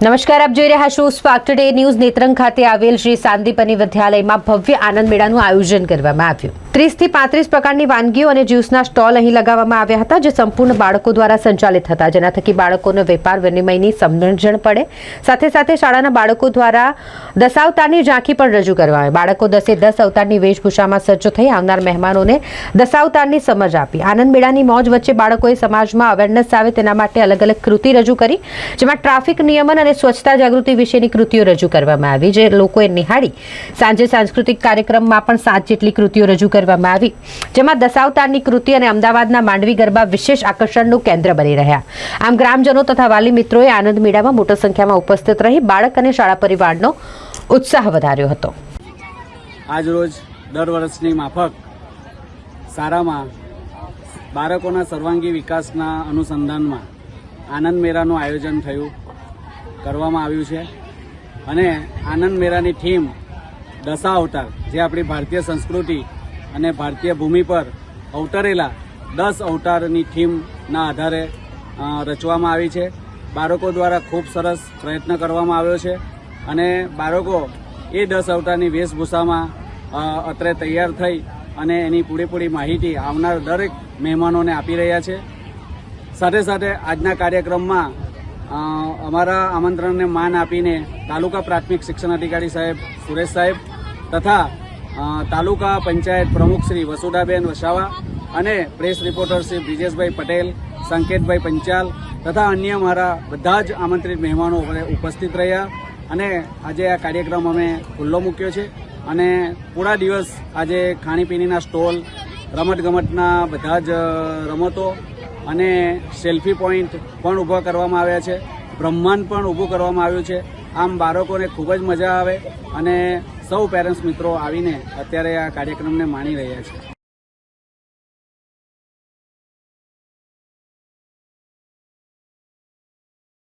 નમસ્કાર, આપ જોઈ રહ્યા છો સ્પાર્ક ટુડે ન્યૂઝ નેત્રંગ ખાતે આવેલ શ્રી સાંદીપની વિદ્યાલયમાં ભવ્ય આનંદ મેળાનું આયોજન કરવામાં આવ્યું. ત્રીસથી પાંત્રીસ પ્રકારની વાનગીઓ અને જ્યુસના સ્ટોલ અહીં લગાવવામાં આવ્યા હતા, જે સંપૂર્ણ બાળકો દ્વારા સંચાલિત હતા. જેના થકી બાળકોનો વેપાર વિનિમયની સમજણ પડે. સાથે સાથે શાળાના બાળકો દ્વારા દશાવતારની ઝાંખી પણ રજૂ કરવામાં આવી. બાળકો દસે દસ અવતારની વેશભૂષામાં સજ્જ થઈ આવનાર મહેમાનોને દશાવતારની સમજ આપી. આનંદ મેળાની મોજ વચ્ચે બાળકોએ સમાજમાં અવેરનેસ આવે તેના માટે અલગ અલગ કૃતિ રજૂ કરી, જેમાં ટ્રાફિક નિયમન અને સ્વચ્છતા જાગૃતિ વિશેની કૃતિઓ રજૂ કરવામાં આવી, જે લોકોએ નિહાળી. સાંજે સાંસ્કૃતિક કાર્યક્રમમાં પણ સાત જેટલી કૃતિઓ રજૂ કરવામાં આવી, જેમાં દશાવતારની કૃતિ અને અમદાવાદના માંડવી ગરબા વિશેષ આકર્ષણનું કેન્દ્ર બની રહ્યા. આમ ગ્રામજનો તથા વાલી મિત્રોએ આનંદ મેળામાં મોટી સંખ્યામાં ઉપસ્થિત રહી બાળક અને શાળા પરિવારનો ઉત્સાહ વધાર્યો હતો. આજરોજ દર વર્ષની માફક સારામાં બાળકોના સર્વાંગી વિકાસના અનુસંધાનમાં આનંદ મેળાનું આયોજન થયું, કરવામાં આવ્યું છે. અને આનંદ મેળાની થીમ દશા અવતાર જે આપણી ભારતીય સંસ્કૃતિ અને ભારતીય ભૂમિ પર અવતરેલા દસ અવતારની થીમના આધારે રચવામાં આવી છે. બાળકો દ્વારા ખૂબ સરસ પ્રયત્ન કરવામાં આવ્યો છે અને બાળકો એ દસ અવતારની વેશભૂષામાં અત્રે તૈયાર થઈ અને એની પૂરેપૂરી માહિતી આવનાર દરેક મહેમાનોને આપી રહ્યા છે. સાથે સાથે આજના કાર્યક્રમમાં અમારા આમંત્રણને માન આપીને તાલુકા પ્રાથમિક શિક્ષણ અધિકારી સાહેબ સુરેશ સાહેબ તથા તાલુકા પંચાયત પ્રમુખ શ્રી વસુધાબેન વસાવા અને પ્રેસ રિપોર્ટર શ્રી બ્રિજેશભાઈ પટેલ, સંકેતભાઈ પંચાલ તથા અન્ય મારા બધા જ આમંત્રિત મહેમાનો ઉપસ્થિત રહ્યા. અને આજે આ કાર્યક્રમ અમે ખુલ્લો મૂક્યો છે. અને પૂરા દિવસ આજે ખાણીપીણીના સ્ટોલ, રમતગમતના બધા જ રમતો અને સેલ્ફી પોઈન્ટ પણ ઊભા કરવામાં આવ્યા છે. બ્રહ્માંડ પણ ઊભું કરવામાં આવ્યું છે. આમ બાળકોને ખૂબ જ મજા આવે અને સૌ પેરેન્ટ્સ મિત્રો આવીને અત્યારે આ કાર્યક્રમને માણી રહ્યા છે.